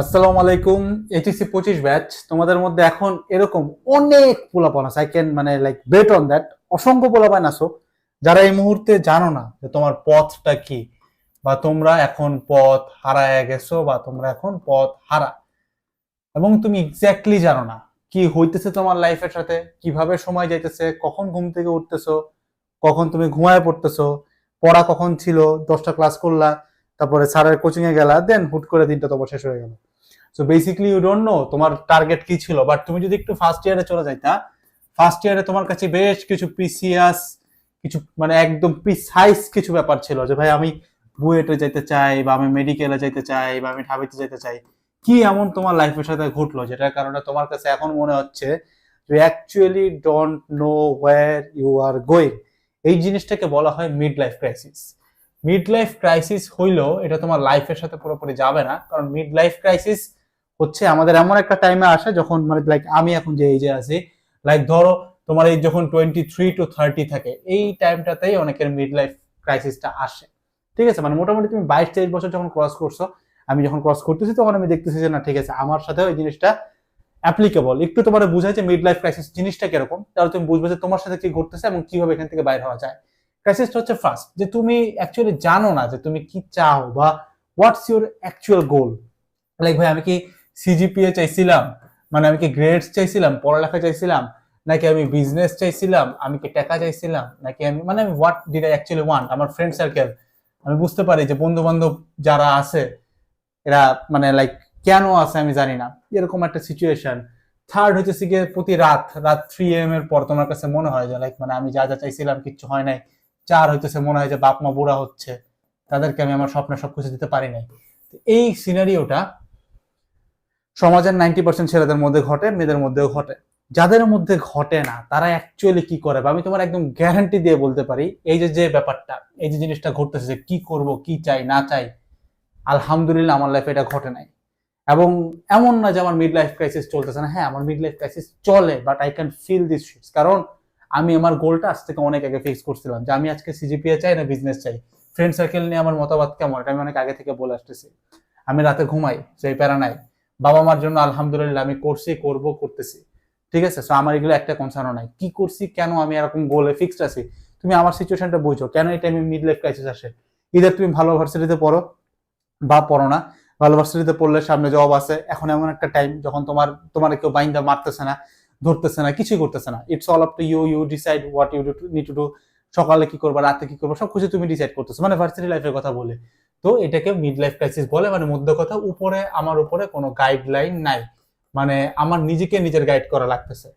আসসালামু আলাইকুম এইচএসসি পঁচিশ ব্যাচ তোমাদের মধ্যে এখন এরকম অনেক পোলাপান আছে আই ক্যান মানে লাইক বেট অন দ্যাট অসংখ্য পোলাপান আসো যারা এই মুহূর্তে জানো না যে তোমার পথটা কি, বা তোমরা এখন পথ হারায় গেছো, বা তোমরা এখন পথ হারা, এবং তুমি এক্স্যাক্টলি জানো না কি হইতেছে তোমার লাইফের সাথে, কীভাবে সময় যাইতেছে, কখন ঘুম থেকে উঠতেছো, কখন তুমি ঘুমায় পড়তেছো, পড়া কখন ছিল, দশটা ক্লাস করলা তারপরে স্যারের কোচিং এ গেলা দেন হুট করে দিনটা তোমার শেষ হয়ে গেল। So basically you don't know তোমার টার্গেট কি ছিল বাট তুমি যদি একটু ফার্স্ট ইয়ারে চলে যাইতা ফার্স্ট ইয়ারে তোমার কাছে বেশ কিছু পিসিএস কিছু মানে একদম প্রিসাইজ কিছু ব্যাপার ছিল যে, ভাই, আমি বুয়েটে যেতে চাই, বা আমি মেডিকেলে যেতে চাই, বা আমি ঢাবিতে যেতে চাই। কি এমন তোমার লাইফের সাথে ঘটলো, যেটার কারণে তোমার কাছে এখন মনে হচ্ছে you actually don't know where you are going এই জিনিসটাকে বলা হয় mid life crisis mid life crisis হইলেও এটা তোমার লাইফের সাথে পুরোপুরি যাবে না। কারণ মিড লাইফ ক্রাইসিস হচ্ছে আমাদের এমন একটা টাইমে আসে যখন মানে লাইক আমি এখন যে এজে আছি লাইক ধরো তোমার এই যখন টোয়েন্টি থ্রি টু থার্টি থাকে, এই টাইমটাতেই অনেকের মিড লাইফ ক্রাইসিসটা আসে। ঠিক আছে? মানে মোটামুটি তুমি বাইশ, তেইশ বছর যখন ক্রস করছ, আমি যখন ক্রস করতেছি তখন আমি দেখতেছি যে না, ঠিক আছে, আমার সাথে ওই জিনিসটা অ্যাপ্লিকেবল একটু তোমার বুঝাই যে মিড লাইফ ক্রাইসিস জিনিসটা কীরকম, তাহলে তুমি বুঝবে যে তোমার সাথে কি ঘটতেছে এবং কীভাবে এখান থেকে বাইরে হওয়া যায়। ক্রাইসিসটা হচ্ছে ফার্স্ট যে তুমি অ্যাকচুয়ালি জানো না যে তুমি কি চাও বা what's your actual goal like ভাই, আমি কি সিজিপিএ চাইছিলাম? মানে আমি কি গ্রেডস চাইছিলাম? পড়ালেখা চাইছিলাম? নাকি আমি বিজনেস চাইছিলাম? আমি কি টাকা চাইছিলাম? নাকি আমি মানে আমি what did I actually want আমার ফ্রেন্ড সার্কেল আমি বুঝতে পারি যে বন্ধু বান্ধব যারা আছে, এরা মানে লাইক কেন আছে আমি জানি না। এরকম একটা সিচুয়েশন থার্ড হচ্ছে গিয়ে প্রতি রাত রাত থ্রি এম এর পর তোমার কাছে মনে হয় যে লাইক মানে আমি যা যা চাইছিলাম কিচ্ছু হয় নাই। চার হইতেছে, মনে হয় যে বাপ মা বুড়া হচ্ছে, তাদেরকে আমি আমার স্বপ্নে সবকিছু দিতে পারি নাই। এই সিনারিওটা সমাজের নাইনটি পার্সেন্ট ছেলেদের মধ্যে ঘটে, মেয়েদের মধ্যেও ঘটে। যাদের মধ্যে ঘটে না, তারা অ্যাকচুয়ালি কি করে? বা আমি তোমার একদম গ্যারান্টি দিয়ে বলতে পারি, এই যে যে ব্যাপারটা, এই যে জিনিসটা ঘটতেছে যে কি করব, কি চাই, না চাই, আলহামদুলিল্লাহ আমার লাইফে এটা ঘটে নাই। এবং এমন না যে আমার মিড লাইফ ক্রাইসিস চলতেছে না। হ্যাঁ আমার মিড লাইফ ক্রাইসিস চলে but I can feel this কারণ আমি আমার গোলটা আজ থেকে অনেক আগে ফিক্স করছিলাম যে আমি আজকে সিজিপিএ চাই না বিজনেস চাই। ফ্রেন্ড সার্কেল নিয়ে আমার মতামত কেমন? এটা আমি অনেক আগে থেকে বলে আসতেছি। আমি রাতে ঘুমাই, সেই প্যারা নাই। বাবা মার জন্য আলহামদুলিল্লাহ আমি করছি, করব, করতেছি। ঠিক আছে? সো আমার এগুলো একটা কনসার্নও নাই। কি করছি, কেন আমি এরকম গোলে ফিক্সড আছি? তুমি আমার সিচুয়েশনটা বুঝো। কেন এই টাইমে মিড লাইফ ক্রাইসিস আসে? ইদার তুমি ভালো ভার্সিটিতে পড়ো বা পড়ো না। ভালো ভার্সিটিতে পড়লে সামনে জব আছে। এখন এমন একটা টাইম যখন তোমার তোমার কেউ বাইন্দা মারতেছে না। ধরতেছে না, কিছুই করতেছে না। It's all up to you you decide what you need to do সকালে কি করবা, রাতে কি করবা, সব কিছু তুমি ডিসাইড করতেছো। মানে ভার্সিটি লাইফের কথা বলে। তো এটাকে মিড লাইফ ক্রাইসিস বলে মানে মধ্য কথা, উপরে, আমার উপরে কোনো গাইডলাইন নাই। মানে আমার নিজেকে নিজের গাইড করা লাগতেছে।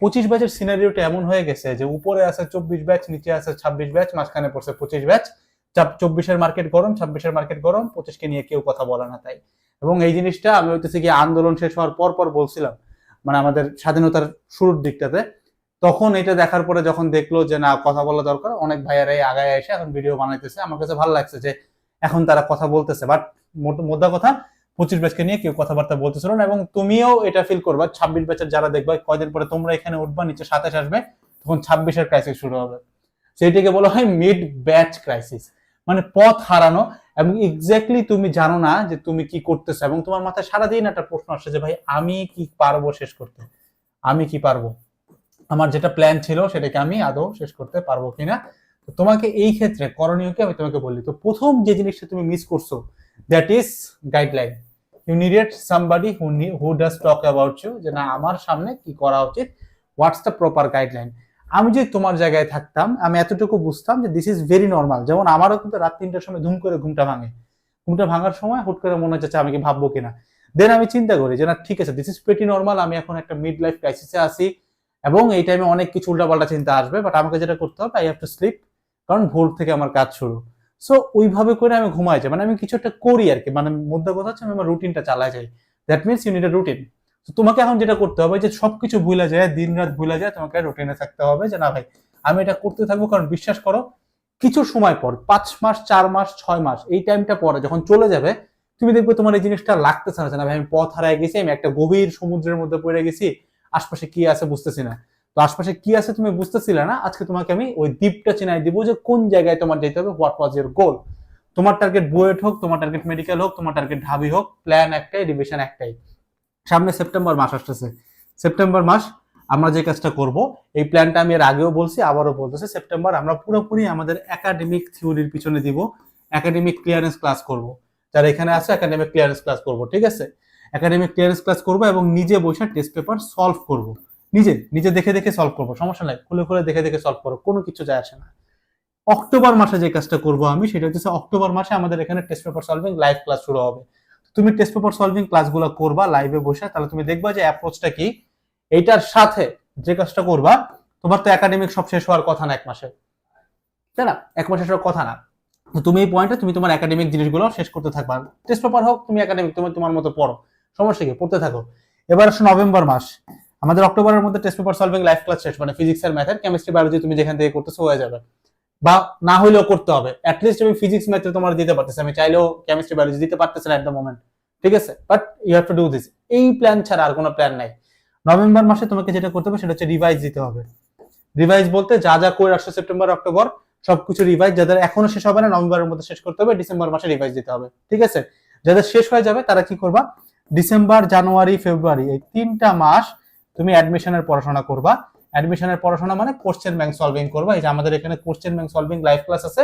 পঁচিশ ব্যাচের সিনারিওটা এমন হয়ে গেছে যে, উপরে আছে চব্বিশ ব্যাচ নিচে আছে ছাব্বিশ ব্যাচ মাঝখানে পড়ছে পঁচিশ ব্যাচ চব্বিশের মার্কেট গরম, ছাব্বিশের মার্কেট গরম, পঁচিশকে নিয়ে কেউ কথা বলে না তাই। এবং এই জিনিসটা আমি হইতেছে কি আন্দোলন শেষ হওয়ার পর পর বলছিলাম। মানে আমাদের স্বাধীনতার শুরুর দিকটাতে, তখন এটা দেখার পরে যখন দেখল যে না, কথা বলা দরকার, অনেক ভাইয়ারাই আগায় এসে এখন ভিডিও বানাইতেছে। আমার কাছে ভালো লাগছে যে এখন তারা কথা বলতেছে। বাট মোদ্দা কথা, পঁচিশ ব্যাচকে নিয়ে কেউ কথাবার্তা বলতেছিল না এবং তুমিও এটা ফিল করবা, ছাব্বিশ ব্যাচের যারা দেখবা, কয়দিন পরে তোমরা এখানে উঠবা, নিচে সাতাশ আসবে, তখন ছাব্বিশের ক্রাইসিস শুরু হবে। সেইটাকে বলা হয় মিড ব্যাচ ক্রাইসিস মানে পথ হারানো এবং এক্স্যাক্টলি তুমি জানো না যে তুমি কি করতেছো এবং তোমার মাথায় সারাদিন একটা প্রশ্ন আসে যে, ভাই, আমি কি পারব শেষ করতে? আমি কি পারব? আমার যেটা প্ল্যান ছিল সেটাকে আমি আদৌ শেষ করতে পারব কিনা? তো তোমাকে এই ক্ষেত্রে করণীয় কি? আমি তোমাকে বলি, তো প্রথম যে জিনিসটা তুমি মিস করছ that is guideline you needed somebody who who does talk about you যে না, আমার সামনে কি করা উচিত? হোয়াটস দ্য প্রপার গাইডলাইন আমি যদি তোমার জায়গায় থাকতাম, আমি এতটুকু বুঝতাম যে দিস ইজ ভেরি নর্মাল যেমন আমারও কিন্তু রাত তিনটার সময় ধুম করে ঘুমটা ভাঙে। ঘুমটা ভাঙার সময় হুট করে মনে হচ্ছে আমি কি ভাববো কিনা। দেন আমি চিন্তা করি যে না, ঠিক আছে দিস ইজ পেটি নর্মাল আমি এখন একটা মিড লাইফ ক্রাইসিসে আছি। এবং এই টাইমে অনেক কিছু উল্টাপাল্টা চিন্তা আসবে বাট আমাকে যেটা করতে হবে আই হ্যাভ টু স্লিপ কারণ ভোর থেকে আমার কাজ শুরু। সো ওইভাবে করে আমি ঘুমাই যাই। মানে আমি কিছু একটা করি আর কি। মানে মধ্যে কথা হচ্ছে আমি আমার রুটিনটা চালাই যাই। That means you need routine তোমাকে এখন যেটা করতে হবে যে সবকিছু ভুলে যায় দিন রাত ভুলে যায়, তোমাকে রুটিনে থাকতে হবে যে না ভাই, আমি এটা করতে থাকব কারণ বিশ্বাস করো, কিছু সময় পর, পাঁচ মাস, চার মাস, ছয় মাস, এই টাইমটা পরে যখন চলে যাবে, তুমি দেখবে তোমার এই জিনিসটা লাগতেছে না ভাই, আমি পথ হারায় গেছি, আমি একটা গভীর সমুদ্রের মধ্যে পড়ে গেছি, আশপাশে কি আছে বুঝতেছি না। তো আশপাশে কি আছে তুমি বুঝতেছিলে না, আজকে তোমাকে আমি ওই দ্বীপটা চেনাই দিব যে কোন জায়গায় তোমার যেতে হবে হোয়াট ওয়াজ ইউর গোল তোমার টার্গেট বুয়েট হোক, তোমার টার্গেট মেডিকেল হোক, তোমার টার্গেট ঢাবি হোক প্ল্যান একটাই রিভিশন একটাই। সামনে সেপ্টেম্বর মাস আসতেছে। সেপ্টেম্বর মাস আমরা যে কাজটা করব, এই প্ল্যানটা আমি এর আগেও বলছি, আবারও বলতেছি, সেপ্টেম্বর আমরা পুরোপুরি আমাদের একাডেমিক থিওরির পিছনে দিব একাডেমিক ক্লিয়ারেন্স ক্লাস করব। যারা এখানে আছে একাডেমিক ক্লিয়ারেন্স ক্লাস করব, ঠিক আছে? একাডেমিক ক্লিয়ারেন্স ক্লাস করব এবং নিজে বসে টেস্ট পেপার সলভ করব। নিজে নিজে দেখে দেখে সলভ করব, সমস্যা নাই, খুলে খুলে দেখে দেখে সলভ করো, কোনো কিছু যায় আসে না। অক্টোবর মাসে যে কাজটা করব আমি, সেটা হচ্ছে অক্টোবর মাসে আমাদের এখানে test paper solving live class শুরু হবে। তুমি টেস্ট পেপার সলভিং ক্লাসগুলো করবা লাইভে বসে, তাহলে তুমি দেখবা যে অ্যাপ্রোচটা কি? এইটার সাথে যে কাজটা করবা, তোমার তো একাডেমিক সব শেষ হওয়ার কথা না এক মাসে। তাই না, এক মাসে শেষ হওয়ার কথা না। তুমি এই পয়েন্টে তুমি তোমার একাডেমিক জিনিসগুলো শেষ করতে থাকবা। টেস্ট পেপার হোক, তুমি একাডেমিক তুমি তোমার মতো পড়ো। সমস্যা কি? পড়তে থাকো। এবার আসো নভেম্বর মাস। আমাদের অক্টোবরের মধ্যে test paper solving life class শেষ মানে ফিজিক্স আর ম্যাথের কেমিস্ট্রি বায়োলজি তুমি যেখান থেকে করতেছো হয়ে যাবে। বা না হইলেও করতে হবে। অ্যাটলিস্ট আমি ফিজিক্স ম্যাথে তোমার দিতে পারতেছি। আমি চাইলেও কেমিস্ট্রি বায়োলজি দিতে পারতেছি না এট দ্য মোমেন্ট ঠিক আছে? But you have to do this এই প্ল্যান ছাড়া আর কোনো প্ল্যান নাই। নভেম্বর মাসে তোমাকে যেটা করতে হবে, সেটা হচ্ছে রিভাইজ দিতে হবে। রিভাইজ বলতে যা যা করে আসছে সেপ্টেম্বর অক্টোবর সবকিছু রিভাইজ যাদের এখনও শেষ হবে না নভেম্বরের মধ্যে শেষ করতে হবে ডিসেম্বর মাসে রিভাইজ দিতে হবে। ঠিক আছে? যাদের শেষ হয়ে যাবে, তারা কি করবা? ডিসেম্বর জানুয়ারি ফেব্রুয়ারি এই তিনটা মাস তুমি অ্যাডমিশনের পড়াশোনা করবা। অ্যাডমিশনের পড়াশোনা মানে কোশ্চেন ব্যাংক সলভিং করবা। এই যে আমাদের এখানে question bank solving live class আছে,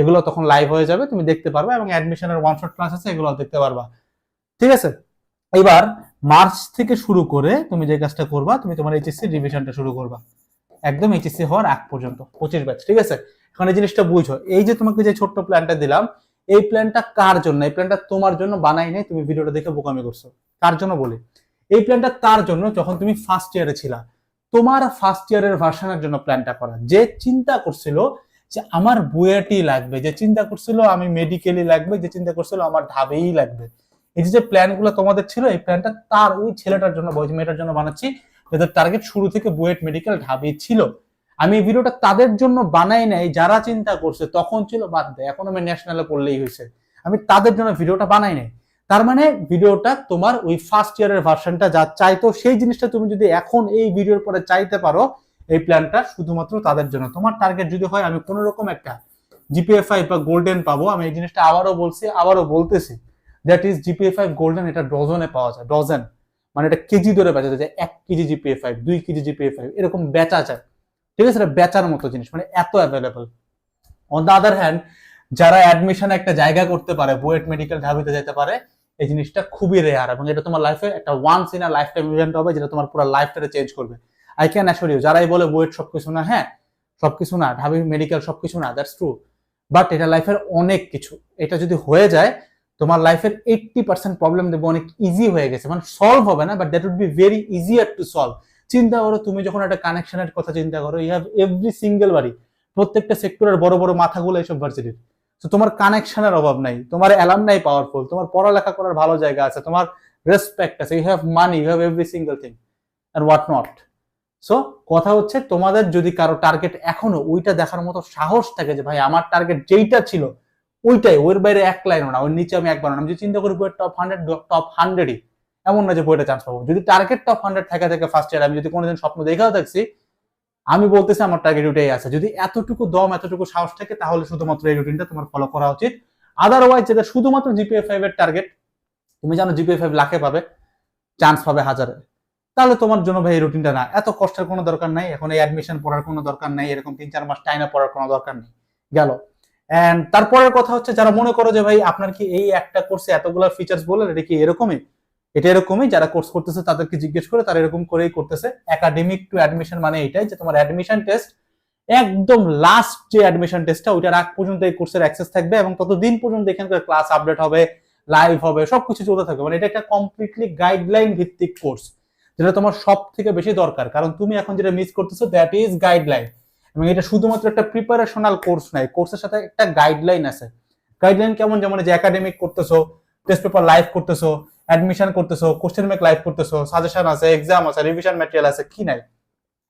এগুলো তখন লাইভ হয়ে যাবে, তুমি দেখতে পারবে এবং অ্যাডমিশনের ওয়ান শট ক্লাস আছে, এগুলো দেখতে পারবা। ঠিক আছে? এবার মার্চ থেকে শুরু করে তুমি যে কাজটা করবা, তুমি তোমার এইচএসসি রিভিশনটা শুরু করবা। একদম এইচএসসি হওয়ার আগ পর্যন্ত, পঁচিশ ব্যাচ ঠিক আছে? এখন এই জিনিসটা বুঝো। এই যে তোমাকে যে ছোট্ট প্ল্যানটা দিলাম, এই প্ল্যানটা কার জন্য? এই প্ল্যানটা তোমার জন্য বানাই নাই, তুমি ভিডিওটা দেখে বোকামি করছ। কার জন্য বলি? এই প্ল্যানটা তার জন্য যখন তুমি ফার্স্ট ইয়ারে ছিলা তোমার ফার্স্ট ইয়ারের ভার্সনের জন্য প্ল্যানটা করা। যে চিন্তা করছিল যে আমার বুয়েটি লাগবে, যে চিন্তা করছিল আমি মেডিকেলি লাগবে, যে চিন্তা করছিল আমার ঢাবেই লাগবে। এই যে প্ল্যানগুলো তোমাদের ছিল, এই প্ল্যানটা তার ওই ছেলেটার জন্য, বয়স মেয়েটার জন্য বানাচ্ছি, যাদের টার্গেট শুরু থেকে বুয়েট মেডিকেল ঢাবি ছিল। আমি এই ভিডিওটা তাদের জন্য বানাই নাই, যারা চিন্তা করছে তখন ছিল বাদ দেয় এখন আমি ন্যাশনালে পড়লেই হয়েছে। আমি তাদের জন্য ভিডিওটা বানাই নাই। তার মানে ভিডিওটা তোমার ওই ফার্স্ট ইয়ারের ভার্সনটা যা চাইতো, সেই জিনিসটা তুমি যদি এখন এই ভিডিওর পরে চাইতে পারো, এই প্ল্যানটা শুধুমাত্র তাদের জন্য। তোমার টার্গেট যদি হয়, আমি কোনো রকম একটা জিপিএ ফাইভ বা গোল্ডেন পাবো। আমি এই জিনিসটা আবারও বলছি, আবারও বলতেছি। That is GPA five golden এটা ডজনে পাওয়া যায়, ডজন। মানে এটা কেজি ধরে বেচা যায় এক কেজি জিপিএ ফাইভ দুই কেজি জিপিএ ফাইভ এরকম বেচা যায়। ঠিক আছে? এটা বেচার মতো জিনিস মানে এত available on the other hand যারা অ্যাডমিশন একটা জায়গা করতে পারে বুয়েট মেডিকেল ঢাবিতে যেতে পারে এই জিনিসটা খুবই রেয়ার এবং এটা তোমার লাইফে একটা once in a lifetime event হবে যেটা তোমার পুরো লাইফটাকে চেঞ্জ করবে। আই ক্যান অ্যাসোর ইউ যারাই বলে বুয়েট সবকিছু না হ্যাঁ সবকিছু না ঢাবি মেডিকেল সবকিছু না দ্যাটস ট্রু বাট এটা লাইফের অনেক কিছু। এটা যদি হয়ে যায়, তোমার লাইফের এইটটি পার্সেন্ট প্রবলেম দেবো, অনেক ইজি হয়ে গেছে। মানে সলভ হবে না but that would be very easier to solve চিন্তা করো, তুমি যখন একটা কানেকশনের কথা চিন্তা করো ইউ হ্যাভ এভরি সিঙ্গেল বাড়ি প্রত্যেকটা সেক্টরের বড় বড় মাথাগুলো এইসব ভার্সিটির তো তোমার কানেকশনের অভাব নাই, তোমার অ্যালার্ম নাই পাওয়ারফুল তোমার পড়ালেখা করার ভালো জায়গা আছে, তোমার রেসপেক্ট আছে you have money you have every single thing and what not so কথা হচ্ছে তোমাদের যদি কারও টার্গেট এখনও ওইটা দেখার মতো সাহস থাকে যে, ভাই, আমার টার্গেট যেইটা ছিল, ওইটাই, ওর বাইরে এক লাইনও না, ওর নিচে আমি একবার আমি যদি চিন্তা করি, বইয়ের টপ হান্ড্রেড টপ হান্ড্রেডই এমন না যে বইটা চান্স পাবো। যদি টার্গেট টপ হান্ড্রেড থাকে থাকে ফার্স্ট ইয়ার আমি যদি কোনোদিন স্বপ্ন দেখাও থাকছি আমি বলতেছি আমার টার্গেট ওইটাই আছে। যদি এতটুকু দম, এতটুকু সাহস থাকে, তাহলে শুধুমাত্র এই রুটিনটা তোমার ফলো করা উচিত। আদারওয়াইজ যেটা শুধুমাত্র জিপিএ ফাইভ এর টার্গেট তুমি জানো জিপিএ ফাইভ লাখে পাবে চান্স পাবে হাজারে। তাহলে তোমার জন্য ভাই এই রুটিনটা না। এত কষ্টের কোনো দরকার নাই। এখন এই অ্যাডমিশন পড়ার কোনো দরকার নাই। এরকম তিন চার মাস টাইমে পড়ার কোনো দরকার নেই। গেল। এন্ড তারপরের কথা হচ্ছে, যারা মনে করো যে ভাই, আপনার কি এই একটা কোর্সে এতগুলো ফিচার্স বলে, এটা কি এরকমই? এটা এরকমই, যারা কোর্স করতেছে তাদেরকে জিজ্ঞেস করে তারা এরকম করেই করতেছে। একাডেমিক টু অ্যাডমিশন মানে এটাই যে তোমার অ্যাডমিশন টেস্ট একদম লাস্ট যে অ্যাডমিশন টেস্টটা ওইটার আগ পর্যন্ত এই কোর্সের অ্যাক্সেস থাকবে এবং ততদিন পর্যন্ত এখানকার ক্লাস আপডেট হবে লাইভ হবে, সবকিছু চলতে থাকবে। মানে এটা একটা কমপ্লিটলি গাইডলাইন ভিত্তিক কোর্স যেটা তোমার সব থেকে বেশি দরকার। কারণ তুমি এখন যেটা মিস করতেছো দ্যাট ইজ গাইডলাইন এবং এটা শুধুমাত্র একটা প্রিপারেশনাল কোর্স নাই কোর্সের সাথে একটা গাইডলাইন আছে। গাইডলাইন কেমন যেমন যে একাডেমিক করতেছো টেস্ট পেপার লাইভ করতেছো অ্যাডমিশন করতেছো কোশ্চেন মেক লাইভ করতেছো সাজেশন আছে এক্সাম আছে রিভিশন ম্যাটেরিয়াল আছে, কি নাই?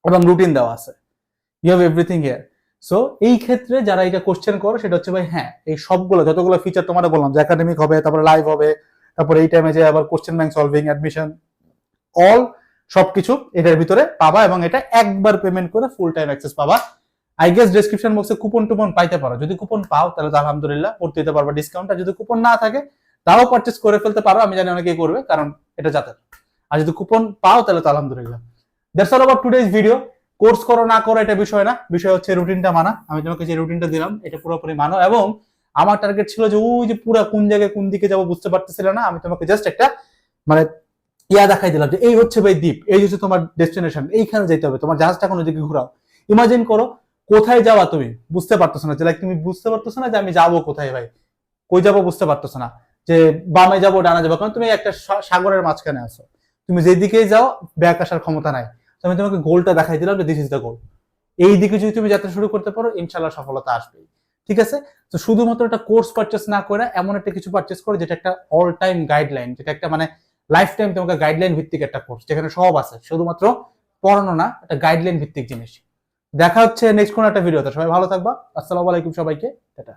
এবং রুটিন দেওয়া আছে। You have everything here so এই ক্ষেত্রে যারা এটা কোশ্চেন করো, সেটা হচ্ছে ভাই হ্যাঁ এই সবগুলো, যতগুলো ফিচার তোমার বললাম, যে একাডেমিক হবে, তারপরে লাইভ হবে, তারপরে এই টাইমে যে আবার question bank solving admission all সবকিছু এটার ভিতরে পাবা এবং এটা একবার পেমেন্ট করে ফুল টাইম অ্যাক্সেস পাবা। আই গেস ডেসক্রিপশন বক্সে কুপন টুপন পাইতে পারো। যদি কুপন পাও, তাহলে আলহামদুলিল্লাহ করতে দিতে পারবা ডিসকাউন্ট আর যদি কুপন না থাকে তাও পারচেস করে ফেলতে পারো আমি জানি অনেকেই করবে, কারণ এটা যাতে আর যদি কুপন পাও, তাহলে তো আলহামদুলিল্লাহ। That's all about today's video course করো, না করো, এটা বিষয় না। বিষয় হচ্ছে রুটিনটা মানা। আমি তোমাকে যে রুটিনটা দিলাম, এটা পুরোপুরি মানো। এবং আমার টার্গেট ছিল যে ওই যে পুরো কোন জায়গায় কোন দিকে যাব বুঝতে পারতেছিল না। আমি তোমাকে জাস্ট একটা মানে ইয়া দেখাই দিলাম যে এই হচ্ছে ভাই দ্বীপ, এই হচ্ছে তোমার ডেস্টিনেশন এইখানে যেতে হবে। তোমার জাহাজটা কোনো দিকে ঘুরাও। ইমাজিন করো, কোথায় যাওয়া তুমি? বুঝতে পারতেছো না। যে, like, তুমি বুঝতে পারতেছো না যে আমি যাব কোথায় ভাই? কই যাব বুঝতে পারতেছো না। যে বামে যাব, ডানা যাব, কারণ তুমি একটা সাগরের মাঝখানে আছো। তুমি যেদিকেই যাও, ব্যাক আসার ক্ষমতা নাই। আমি তোমাকে গোলটা দেখাই দিলাম যে দিস ইজ দ্য গোল এই দিকে যদি তুমি যাত্রা শুরু করতে পারো ইনশাল্লাহ সফলতা আসবেই। ঠিক আছে? তো শুধুমাত্র একটা কোর্স পারচেস না করে, এমন একটা কিছু পারচেস করে, যেটা একটা অল টাইম গাইডলাইন যেটা একটা মানে লাইফ টাইম তোমাকে গাইডলাইন ভিত্তিক একটা কোর্স যেখানে সব আছে। শুধুমাত্র পড়ানো না, একটা গাইডলাইন ভিত্তিক জিনিস। দেখা হচ্ছে নেক্সট কোন একটা ভিডিওতে সবাই ভালো থাকবা। আসসালামু আলাইকুম সবাইকে। টাটা।